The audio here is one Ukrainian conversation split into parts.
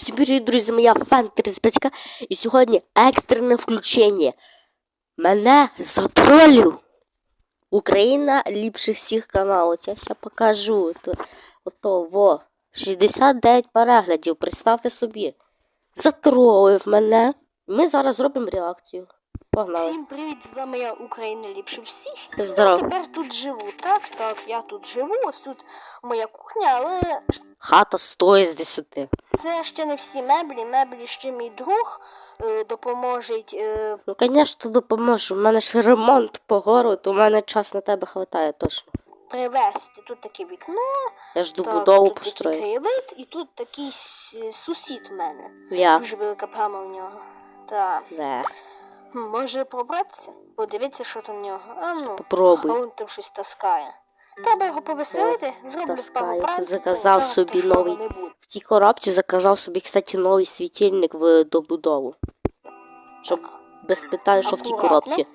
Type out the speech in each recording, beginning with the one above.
Всім привіт, друзі, моя фан-35 і сьогодні екстрене включення. Мене затролів. Україна ліпше всіх каналів. Я ще покажу. То, ото, во. 69 переглядів, представте собі. Затролив мене. Ми зараз зробимо реакцію. Погнали. Всім привіт, з вами я Україна ліпше всіх. Здорово. Я тепер тут живу. Так, так, я тут живу. Ось тут моя кухня, але Хата 100 з 10. це ще не всі меблі. Меблі ще мій друг е, допоможе. Е, Ну, звісно, допоможу. У мене ж ремонт по городу, у мене час на тебе хватає точно. привезти. Тут таке вікно, Я ж добудову тут такий построю. і тут такий сусід в мене. Я. Дуже велика брама в нього. Так. Не. Може пробратися? Подивіться, що там в нього. А ну. Попробуй. А він там щось таскає. Треба його повеселити, зроблю пару праць, Заказав собі новий. В цій коробці заказав собі, кстати, новий світильник в добудову. Щоб без питань, що в тій коробці.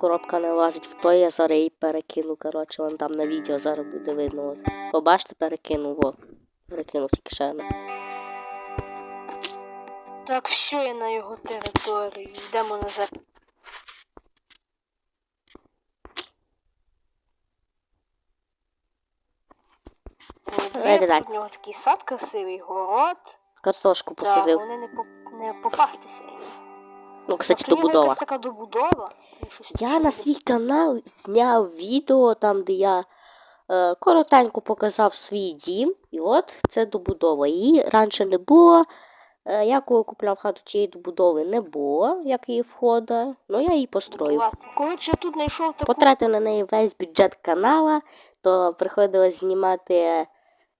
Коробка не лазить в той, я зараз її перекину. Коротше, вон там на відео зараз буде видно. Побачите, перекину, во. Перекинув тільки ще. Так, все, я на його територію. Йдемо назад. У нього такий сад красивий, город. Картошку Так, посадив. вони не, по, не попастися. Ну, кстати, нього добудова. якась така добудова. Ну, Я на свій канал зняв відео там, де я е, коротенько показав свій дім. І от це добудова. Її раніше не було. Е, я коли купляв хату цієї добудови, не було, як її входа. Ну я її построїв. Я тут знайшов таку Потратив на неї весь бюджет канала, то приходилось знімати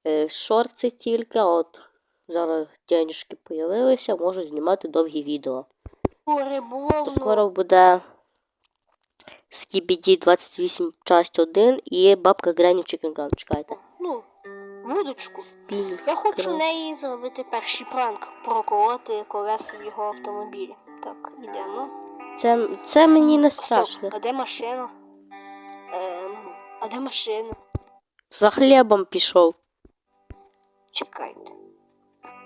е, шорти тільки. От зараз денежки появилися, можу знімати довгі відео. То скоро буде Skibidi 28 часть 1 і бабка Грені Chicken Чекайте. Ну, вудочку. Спінг. Я хочу неї зробити перший пранк, проколоти колеса в його автомобілі. Так, ідемо. Це, це мені не Стоп, а де машина? Ем, а де машина? За хлібом пішов. Чекайте.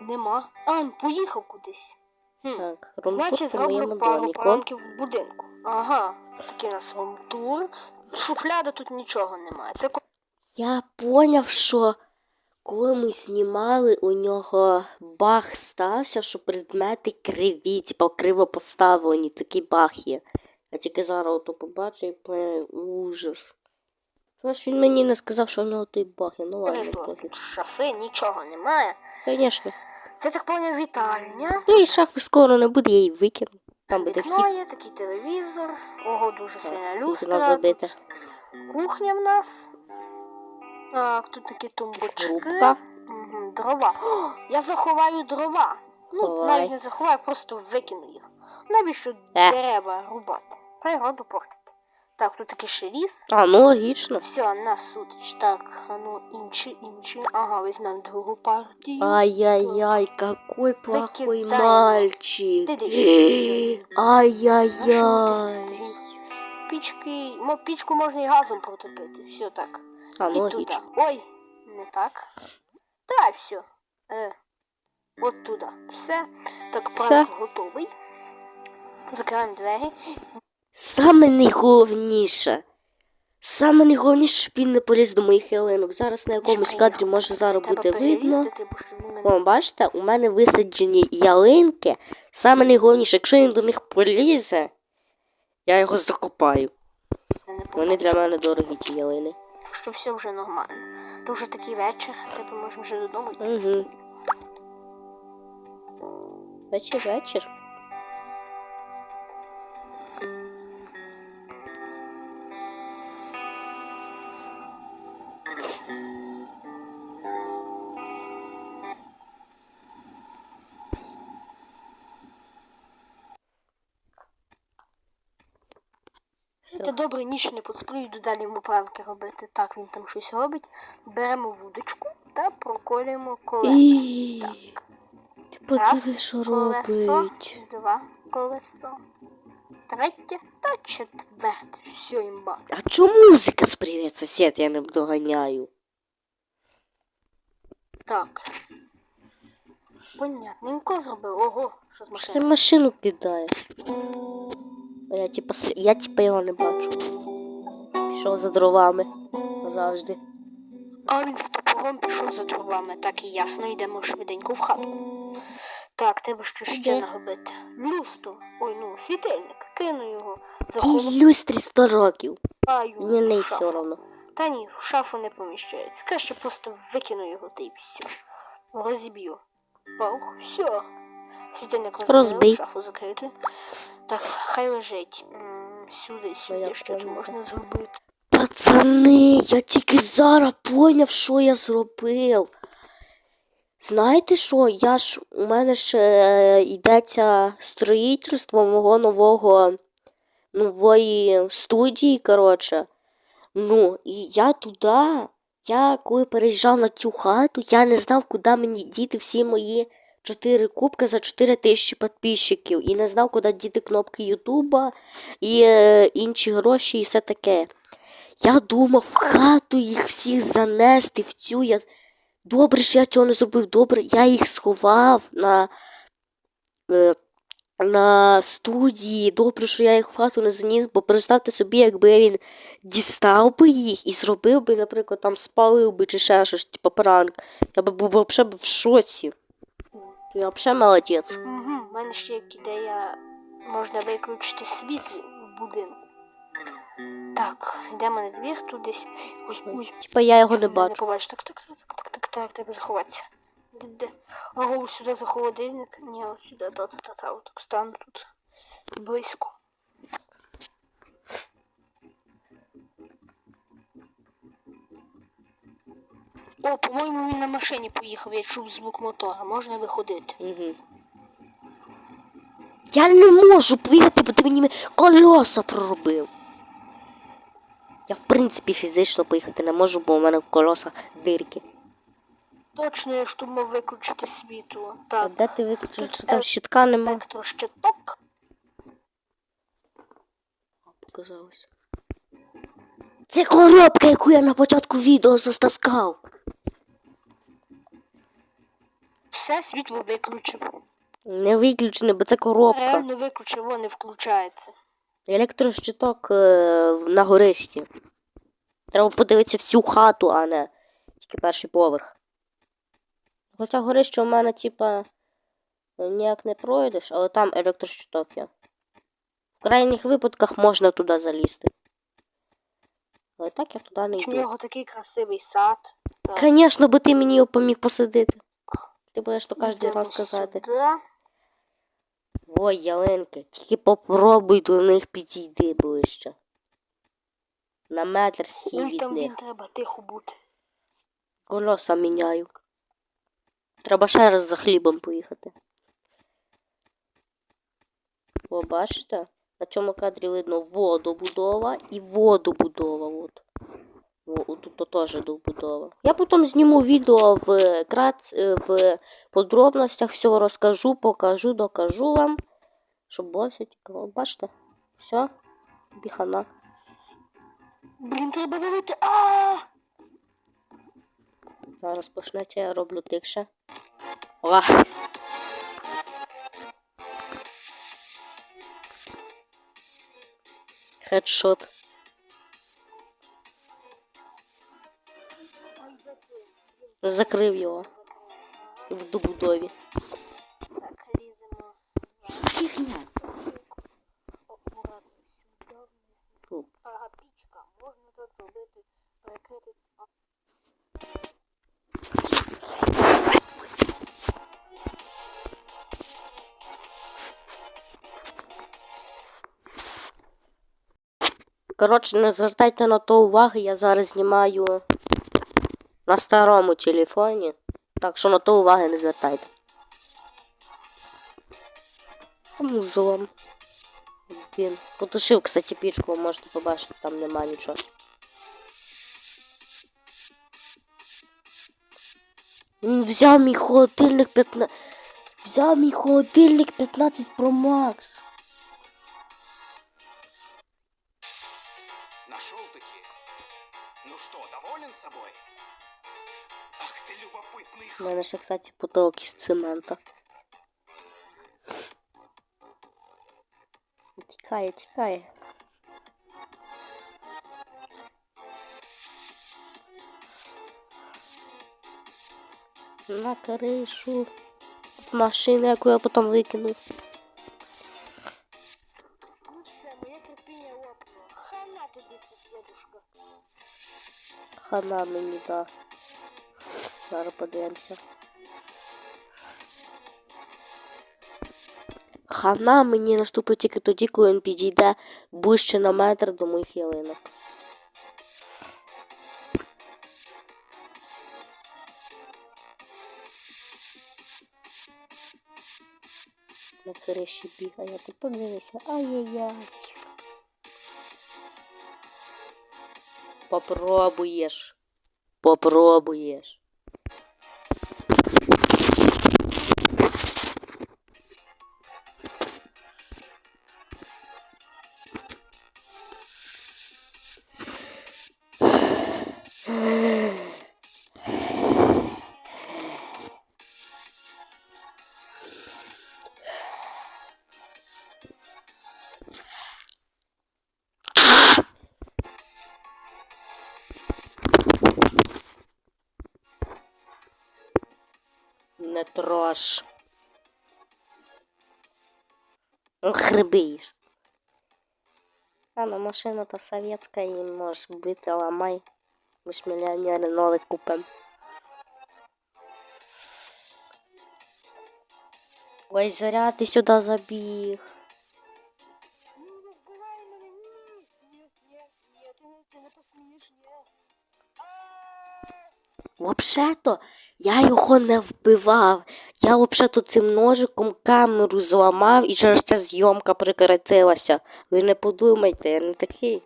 Нема. А, він поїхав кудись. Хм. Так, Значить, зроблю пару пранків в будинку. Ага, такий у нас румтур. Шухляда тут нічого немає. Це Я поняв, що коли ми знімали, у нього баг стався, що предмети криві, типа криво поставлені, такий баг є. Я тільки зараз ото побачив і поняв, ужас. Що ж він мені не сказав, що у нього той баг є? Ну ладно, пофіг. Шафи, нічого немає. Звісно. Це так поняв вітальня. Ну і шафи скоро не буде, я її викину. Там буде Вікно є, такий телевізор. Ого, дуже сильна Вікно забите. Кухня в нас. Так, тут такі тумбочки. Угу, дрова. О, я заховаю дрова. Ну, Ховай. навіть не заховаю, просто викину їх. Навіщо Е. дерева рубати? Природу портити. Так, тут такий ще ліс. А, ну логічно. Все, на сутич. Так, а ну інші, інші. Ага, візьмемо другу партію. Ай-яй-яй, какой плохой Викидай. мальчик. Ти. Ай-яй-яй. Пічки. Мо, пічку можна і газом протопити. Все так. А, ну І туди. логічно. Ой, не так. Так, все. Е, от туди. Все. Так, Все. пранк готовий. Закриваємо двері. Саме найголовніше. Саме найголовніше, щоб він не поліз до моїх ялинок. Зараз на якомусь Чекай, кадрі може зараз буде видно. мене О, бачите, у мене висаджені ялинки. Саме найголовніше, якщо він до них полізе, я його закопаю. Вони для мене дорогі ті ялини. Що все вже нормально. То вже такий вечір, тебе можемо вже додому йти. Угу. Вечір, вечір. Добре, ніч не посплю, йду далі йому пранки робити. Так, він там щось робить. Беремо вудочку та проколюємо колеса. І... Так. Ти Раз що колесо, робить. два колесо, третє та четверте. Все, імба. А чому музика з привіт, сосед, я не доганяю? Так. Понятненько зробив. Ого, що з Що ти машиною? машину кидаєш? Я типа слі... я типа його не бачу. Пішов за дровами. Завжди. А він з топором пішов за дровами. Так і ясно, йдемо швиденько в хату. Так, треба що ще Де? наробити. Люстру. Ой, ну, світильник. Кину його. Заховаю люстрі 100 років. в Мені не все одно. Та ні, в шафу не поміщається. Краще просто викину його та й все. Розіб'ю. Паух, все. Світильник розбив, Розбий. шафу закрити. Так, хай лежить. Сюди, сюди, що тут можна зробити. Пацани, я тільки зараз поняв, що я зробив. Знаєте що? Я ж у мене ж е, йдеться строїтельство мого нового нової студії, коротше. Ну, і я туди, я коли переїжджав на цю хату, я не знав, куди мені діти всі мої 4 кубки за 4 тисячі підписчиків. І не знав, куди діти кнопки Ютуба і е, інші гроші, і все таке. Я думав в хату їх всіх занести в цю. Я... Добре, що я цього не зробив. Добре, я їх сховав на, е, на студії. Добре, що я їх в хату не заніс, бо представте собі, якби він дістав би їх і зробив би, наприклад, там спалив би чи ще щось, типу пранк. Я би був взагалі в шоці. Ти взагалі молодець. Угу, в мене ще є ідея, можна виключити світло в будинку. Так, йдемо на двір, тут десь. Ой, ой. Типа я його не Не бачу. побачу. Так, так, так, так, так, так, треба заховатися. Де, де? Ого, сюди за холодильник. Ні, от сюди, та, та, та, та, отак стану тут. Близько. О, по-моєму, він на машині поїхав, я чув звук мотора. Можна виходити. Угу. Я не можу поїхати, бо ти мені колеса проробив. Я, в принципі, фізично поїхати не можу, бо у мене в колесах дирки. Точно, я ж тут мав виключити світло. А де ти виключив, що там щитка нема? електрощиток. Показалось. Це коробка, яку я на початку відео застаскав. Все, світло виключив. Не виключене, бо це коробка. Реально виключив, воно не включається. Електрощиток е, на горищі. Треба подивитися всю хату, а не тільки перший поверх. Хоча горище у мене, типа, ніяк не пройдеш, але там електрощиток є. В крайніх випадках можна туди залізти. Але так я туди не йду. У нього такий красивий сад. Так, Звісно, бо ти мені його поміг посадити. Ти будеш то кожен раз казати. сюди. Ой, ялинки, тільки попробуй до них підійди ближче. На метр сі Ой, від там них. він треба тихо бути. Колеса міняю. Треба ще раз за хлібом поїхати. О, бачите? На цьому кадрі видно водобудова і водобудова. От. О, тут то теж добудова. Я потім зніму відео в, крац... е, в подробностях, все розкажу, покажу, докажу вам. Щоб було все цікаво. Бачите? Все, тобі хана. Блін, треба валити. А! Зараз почнеться, я роблю тихше. О! Хедшот. Закрив його в добудові. Фігня. Ага, пічка. Можна так зробити, перекрити. Коротше, не звертайте на то уваги, я зараз знімаю на старому телефоні. Так що на то уваги не звертайте. Музлом. Він потушив, кстати, пічку, можете побачити, там нема нічого. Він взяв мій холодильник 15. Взяв мій холодильник 15 Pro Max. Нашел таки. Ну что, доволен собой? У мене ще, кстати, потолок із цемента. Тікає, тікає. На кришу. Машина, яку я потім викинув. Ну все, моє терпіння лопнуло. Хана тобі, сусідушка. Хана мені, да. Зараз подивимося. Хана мені наступить тільки тоді, коли він підійде ближче на метр до моїх ялинок. На криші бігає, ти подивися. Ай-яй-яй. Попробуєш. Попробуєш. Не трош. Хребиш. А ну машина-то советская, и можешь бить, ломай. Мы ж миллионеры новый купим. Ой, заря, ти сюди забіг. Ну, не вбивай мене, ні. Ні, ні, ні, ти, не- ти не посмієш, ні. Взагалі-то я його не вбивав. Я взагалі цим ножиком камеру зламав і через це зйомка прекратилася. Ви не подумайте, я не такий.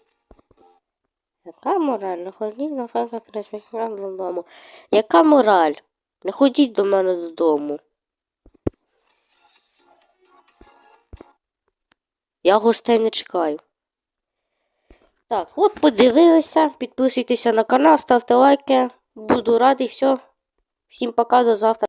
Яка мораль? Не ходіть на фанка трансміхран додому. Яка мораль? Не ходіть до мене додому. Я гостей не чекаю. Так, от подивилися. Підписуйтеся на канал, ставте лайки. Буду радий, все. Всім пока, до завтра.